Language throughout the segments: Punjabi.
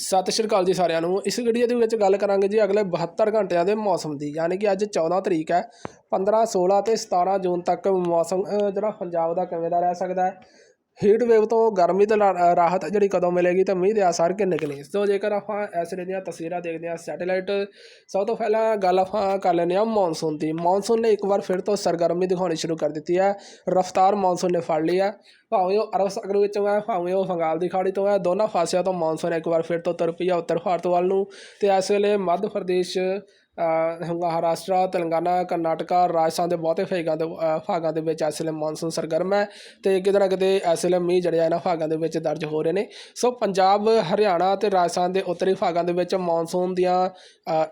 ਸਤਿ ਸ਼੍ਰੀ ਅਕਾਲ ਜੀ ਸਾਰਿਆਂ ਨੂੰ। ਇਸ ਵੀਡੀਓ ਦੇ ਵਿੱਚ ਗੱਲ ਕਰਾਂਗੇ ਜੀ ਅਗਲੇ 72 ਘੰਟਿਆਂ ਦੇ ਮੌਸਮ ਦੀ, ਯਾਨੀ ਕਿ ਅੱਜ 14 ਤਰੀਕ ਹੈ। 15 16 ਤੇ 17 ਜੂਨ ਤੱਕ ਮੌਸਮ ਜਿਹੜਾ ਪੰਜਾਬ ਦਾ ਕਿਵੇਂ ਦਾ ਰਹਿ ਸਕਦਾ ਹੈ? ਹੀਟ ਵੇਵ ਤੋਂ ਗਰਮੀ ਤੋਂ ਲਾ- ਰਾਹਤ ਜਿਹੜੀ ਕਦੋਂ ਮਿਲੇਗੀ ਤੇ ਮੀਂਹ ਦੇ ਆਸਾਰ ਕਿੰਨੇ ਕੁ ਨੇ? ਸੋ ਜੇਕਰ ਆਪਾਂ ਇਸ ਵੇਲੇ ਦੀਆਂ ਤਸਵੀਰਾਂ ਦੇਖਦੇ ਹਾਂ ਸੈਟੇਲਾਈਟ ਸਭ ਤੋਂ ਪਹਿਲਾਂ ਗੱਲ ਆਪਾਂ ਕਰ ਲੈਂਦੇ ਹਾਂ ਮੌਨਸੂਨ ਦੀ। ਮੌਨਸੂਨ ਨੇ ਇੱਕ ਵਾਰ ਫਿਰ ਤੋਂ ਸਰਗਰਮੀ ਦਿਖਾਉਣੀ ਸ਼ੁਰੂ ਕਰ ਦਿੱਤੀ ਹੈ। ਰਫ਼ਤਾਰ ਮੌਨਸੂਨ ਨੇ ਫੜ ਲਈ ਹੈ। ਭਾਵੇਂ ਉਹ ਅਰਬ ਸਾਗਰ ਵਿੱਚੋਂ ਹੈ, ਭਾਵੇਂ ਉਹ ਬੰਗਾਲ ਦੀ ਖਾੜੀ ਤੋਂ ਹੈ, ਦੋਨਾਂ ਫਾਸਿਆਂ ਤੋਂ ਮੌਨਸੂਨ ਇੱਕ ਵਾਰ ਫਿਰ ਤੋਂ ਤੁਰ ਪਈ ਹੈ ਉੱਤਰ ਭਾਰਤ ਵੱਲ ਨੂੰ ਤੇ ਇਸ ਵੇਲੇ ਮੱਧ ਪ੍ਰਦੇਸ਼ ਮਹਾਰਾਸ਼ਟਰ, ਤੇਲੰਗਾਨਾ, ਕਰਨਾਟਕਾ, ਰਾਜਸਥਾਨ ਦੇ ਬਹੁਤੇ ਭਾਗਾਂ ਦੇ ਭਾਗਾਂ ਦੇ ਵਿੱਚ ਇਸ ਵੇਲੇ ਮੌਨਸੂਨ ਸਰਗਰਮ ਹੈ ਤੇ ਕਿਤੇ ਨਾ ਕਿਤੇ ਇਸ ਵੇਲੇ ਮੀਂਹ ਜਿਹੜੇ ਇਹਨਾਂ ਭਾਗਾਂ ਦੇ ਵਿੱਚ ਦਰਜ ਹੋ ਰਹੇ ਨੇ। ਸੋ ਪੰਜਾਬ, ਹਰਿਆਣਾ ਤੇ ਰਾਜਸਥਾਨ ਦੇ ਉੱਤਰੀ ਭਾਗਾਂ ਦੇ ਵਿੱਚ ਮੌਨਸੂਨ ਦੀਆਂ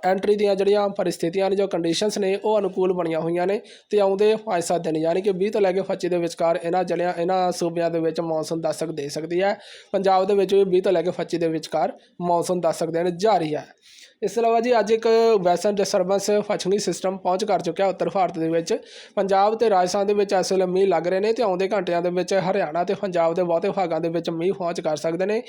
ਐਂਟਰੀ ਦੀਆਂ ਜਿਹੜੀਆਂ ਪਰਿਸਥਿਤੀਆਂ ਨੇ, ਜੋ ਕੰਡੀਸ਼ਨਸ ਨੇ, ਉਹ ਅਨੁਕੂਲ ਬਣੀਆਂ ਹੋਈਆਂ ਨੇ ਤੇ ਆਉਂਦੇ 5-7 ਦਿਨ, ਯਾਨੀ ਕਿ 20 ਤੋਂ ਲੈ ਕੇ 25 ਦੇ ਵਿਚਕਾਰ ਇਹਨਾਂ ਜ਼ਿਲ੍ਹਿਆਂ ਇਹਨਾਂ ਸੂਬਿਆਂ ਦੇ ਵਿੱਚ ਮੌਨਸੂਨ ਦਸਤਕ ਦੇ ਸਕਦੀ ਹੈ। ਪੰਜਾਬ ਦੇ ਵਿੱਚ ਵੀ 20 ਤੋਂ ਲੈ ਕੇ 25 ਦੇ ਵਿਚਕਾਰ ਮੌਨਸੂਨ ਦਸਤਕ ਦੇਣ ਜਾਰੀ ਹੈ। ਇਸ ਤੋਂ ਇਲਾਵਾ ਜੀ ਅੱਜ ਇੱਕ ਵੈਸਟਰਨ ਡਿਸਟਰਬੈਂਸ ਪੱਛਮੀ ਸਿਸਟਮ ਪਹੁੰਚ ਕਰ ਚੁੱਕਿਆ ਉੱਤਰ ਭਾਰਤ ਦੇ ਵਿੱਚ। ਪੰਜਾਬ ਤੇ ਰਾਜਸਥਾਨ ਦੇ ਵਿੱਚ ਇਸ ਵੇਲੇ ਮੀਂਹ ਲੱਗ ਰਹੇ ਨੇ ਤੇ ਆਉਂਦੇ ਘੰਟਿਆਂ ਦੇ ਵਿੱਚ ਹਰਿਆਣਾ ਤੇ ਪੰਜਾਬ ਦੇ ਬਹੁਤੇ ਭਾਗਾਂ ਦੇ ਵਿੱਚ ਮੀਂਹ ਪਹੁੰਚ ਕਰ ਸਕਦੇ ਨੇ।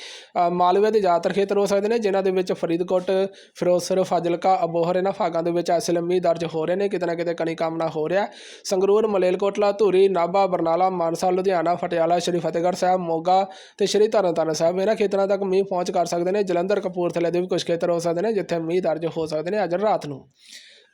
ਮਾਲਵੇ ਦੇ ਜ਼ਿਆਦਾਤਰ ਖੇਤਰ ਹੋ ਸਕਦੇ ਨੇ, ਜਿਨ੍ਹਾਂ ਦੇ ਵਿੱਚ ਫਰੀਦਕੋਟ, ਫਿਰੋਜ਼ਪੁਰ, ਫਾਜ਼ਿਲਕਾ, ਅਬੋਹਰ ਇਹਨਾਂ ਭਾਗਾਂ ਦੇ ਵਿੱਚ ਇਸ ਵੇਲੇ ਮੀਂਹ ਦਰਜ ਹੋ ਰਹੇ ਨੇ, ਕਿਤੇ ਨਾ ਕਿਤੇ ਕਣੀ ਕਾਮਨਾ ਹੋ ਰਿਹਾ। ਸੰਗਰੂਰ ਮਲੇਲਕੋਟਲਾ ਧੂਰੀ, ਨਾਭਾ, ਬਰਨਾਲਾ, ਮਾਨਸਾ, ਲੁਧਿਆਣਾ ਪਟਿਆਲਾ ਸ਼੍ਰੀ ਫਤਿਹਗੜ੍ਹ ਸਾਹਿਬ, ਮੋਗਾ ਤੇ ਸ਼੍ਰੀ ਤਰਨਤਾਰਨ ਸਾਹਿਬ ਇਹਨਾਂ ਖੇਤਰਾਂ ਤੱਕ ਮੀਂਹ ਪਹੁੰਚ ਕਰ ਸਕਦੇ ਨੇ। ਜਲੰਧਰ, ਕਪੂਰਥਲੇ ਦੇ ਵੀ ਕੁਝ ਖੇਤਰ ਹੋ ਸਕਦੇ ਨੇ, ਜਿੱਥੇ ਮੀਂਹ ਦਰਜ ਹੋ ਸਕਦੇ ਨੇ। ਅੱਜ ਰਾਤ ਨੂੰ।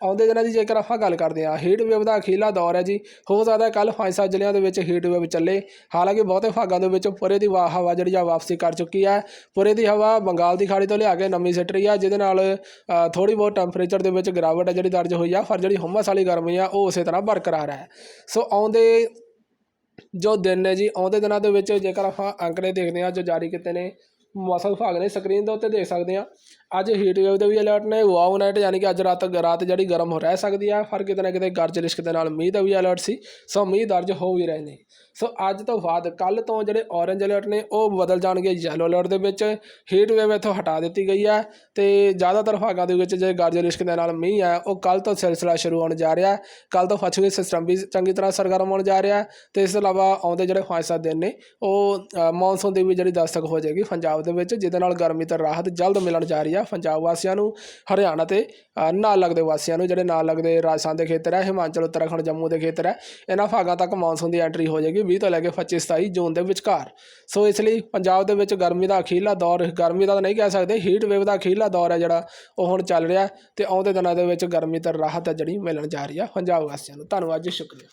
ਆਉਂਦੇ ਦਿਨਾਂ ਦੀ ਜੇਕਰ ਆਪਾਂ ਗੱਲ ਕਰਦੇ ਹਾਂ ਹੀਟ ਵੇਵ ਦਾ ਅਖੀਰਲਾ ਦੌਰ ਹੈ ਜੀ। ਹੋ ਸਕਦਾ ਕੱਲ ਪੰਜ ਸੱਤ ਜ਼ਿਲ੍ਹਿਆਂ ਦੇ ਵਿੱਚ ਹੀਟ ਵੇਵ ਚੱਲੇ। ਹਾਲਾਂਕਿ ਬਹੁਤੇ ਭਾਗਾਂ ਦੇ ਵਿੱਚ ਪੁਰੇ ਦੀ ਵਾ- ਹਵਾ ਜਿਹੜੀ ਆ ਵਾਪਸੀ ਕਰ ਚੁੱਕੀ ਹੈ। ਪੁਰੇ ਦੀ ਹਵਾ ਬੰਗਾਲ ਦੀ ਖਾੜੀ ਤੋਂ ਲਿਆ ਕੇ ਨਵੀਂ ਸਿੱਟ ਰਹੀ ਆ, ਜਿਹਦੇ ਨਾਲ ਥੋੜੀ ਬਹੁਤ ਟੈਂਪਰੇਚਰ ਦੇ ਵਿੱਚ ਗਿਰਾਵਟ ਹੈ ਜਿਹੜੀ ਦਰਜ ਹੋਈ ਆ, ਪਰ ਜਿਹੜੀ ਹੁਮਸ ਵਾਲੀ ਗਰਮੀ ਆ, ਉਹ ਉਸੇ ਤਰ੍ਹਾਂ ਬਰਕਰਾਰ ਹੈ। ਸੋ ਆਉਂਦੇ ਜੋ ਦਿਨ ਨੇ ਜੀ, ਆਉਂਦੇ ਦਿਨਾਂ ਦੇ ਵਿੱਚ ਜੇਕਰ ਆਪਾਂ ਅੰਕੜੇ ਦੇਖਦੇ ਹਾਂ ਜੋ ਜਾਰੀ ਕੀਤੇ ਨੇ ਮੌਸਮ ਵਿਭਾਗ ਨੇ ਸਕਰੀਨ ਦੇ ਉੱਤੇ ਦੇਖ ਸਕਦੇ ਹਾਂ ਅੱਜ ਹੀਟ ਵੇਵ ਦੇ ਵੀ ਅਲਰਟ ਨੇ ਵਾਓ ਨਾਈਟ ਯਾਨੀ ਕਿ ਅੱਜ ਰਾਤ ਰਾਤ ਜਿਹੜੀ ਗਰਮ ਹੋ ਰਹਿ ਸਕਦੀ ਆ। ਪਰ ਕਿਤੇ ਨਾ ਕਿਤੇ ਗਰਜ ਰਿਸ਼ਕ ਦੇ ਨਾਲ ਮੀਂਹ ਦਾ ਵੀ ਅਲਰਟ ਸੀ, ਸੋ ਮੀਂਹ ਦਰਜ ਹੋ ਵੀ ਰਹੇ ਨੇ। ਸੋ ਅੱਜ ਤੋਂ ਬਾਅਦ ਕੱਲ ਤੋਂ ਜਿਹੜੇ ਔਰੇਂਜ ਅਲਰਟ ਨੇ, ਉਹ ਬਦਲ ਜਾਣਗੇ ਯੈਲੋ ਅਲਰਟ ਦੇ ਵਿੱਚ। ਹੀਟ ਵੇਵ ਇੱਥੋਂ ਹਟਾ ਦਿੱਤੀ ਗਈ ਹੈ ਤੇ ਜ਼ਿਆਦਾਤਰ ਭਾਗਾਂ ਦੇ ਵਿੱਚ ਜੇ ਗਰਜ ਰਿਸ਼ਕ ਦੇ ਨਾਲ ਮੀਂਹ ਹੈ ਉਹ ਕੱਲ ਤੋਂ ਸਿਲਸਿਲਾ ਸ਼ੁਰੂ ਹੋਣ ਜਾ ਰਿਹਾ। ਕੱਲ ਤੋਂ ਪੱਛਮੀ ਸਿਸਟਮ ਵੀ ਚੰਗੀ ਤਰ੍ਹਾਂ ਸਰਗਰਮ ਹੋਣ ਜਾ ਰਿਹਾ। ਤੇ ਇਸ ਤੋਂ ਇਲਾਵਾ ਆਉਂਦੇ ਜਿਹੜੇ ਪੰਜ ਸੱਤ ਦਿਨ ਨੇ, ਉਹ ਮੌਨਸੂਨ ਦੀ ਵੀ ਜਿਹੜੀ ਦਸਤਕ ਹੋ ਜਾਏਗੀ ਪੰਜਾਬ ਦੇ ਵਿੱਚ, ਜਿਹਦੇ ਨਾਲ ਗਰਮੀ ਤੋਂ ਰਾਹਤ ਜਲਦ ਮਿਲਣ ਜਾ ਰਹੀ ਆ ਪੰਜਾਬ ਵਾਸੀਆਂ ਨੂੰ, ਹਰਿਆਣਾ ਤੇ ਨਾਲ ਲੱਗਦੇ ਵਾਸੀਆਂ ਨੂੰ, ਜਿਹੜੇ ਨਾਲ ਲੱਗਦੇ ਰਾਜਸਥਾਨ ਦੇ ਖੇਤਰ ਹੈ ਹਿਮਾਚਲ, ਉੱਤਰਾਖੰਡ, ਜੰਮੂ ਦੇ ਖੇਤਰ ਹੈ ਇਹਨਾਂ ਭਾਗਾਂ ਤੱਕ ਮੌਨਸੂਨ ਦੀ ਐਂਟਰੀ ਹੋ ਜਾਏਗੀ 20 ਤੋਂ ਲੈ ਕੇ 25 27 ਜੂਨ ਦੇ ਵਿਚਕਾਰ। ਸੋ ਇਸ ਲਈ ਪੰਜਾਬ ਦੇ ਵਿੱਚ ਗਰਮੀ ਦਾ ਅਖੀਰਲਾ ਦੌਰ, ਗਰਮੀ ਦਾ ਤਾਂ ਨਹੀਂ ਕਹਿ ਸਕਦੇ ਹੀਟ ਵੇਵ ਦਾ ਅਖੀਰਲਾ ਦੌਰ ਹੈ ਜਿਹੜਾ, ਉਹ ਹੁਣ ਚੱਲ ਰਿਹਾ ਤੇ ਆਉਂਦੇ ਦਿਨਾਂ ਦੇ ਵਿੱਚ ਗਰਮੀ ਤੋਂ ਰਾਹਤ ਹੈ ਜਿਹੜੀ ਮਿਲਣ ਜਾ ਰਹੀ ਆ ਪੰਜਾਬ ਵਾਸੀਆਂ ਨੂੰ। ਧੰਨਵਾਦ ਜੀ, ਸ਼ੁਕਰੀਆ।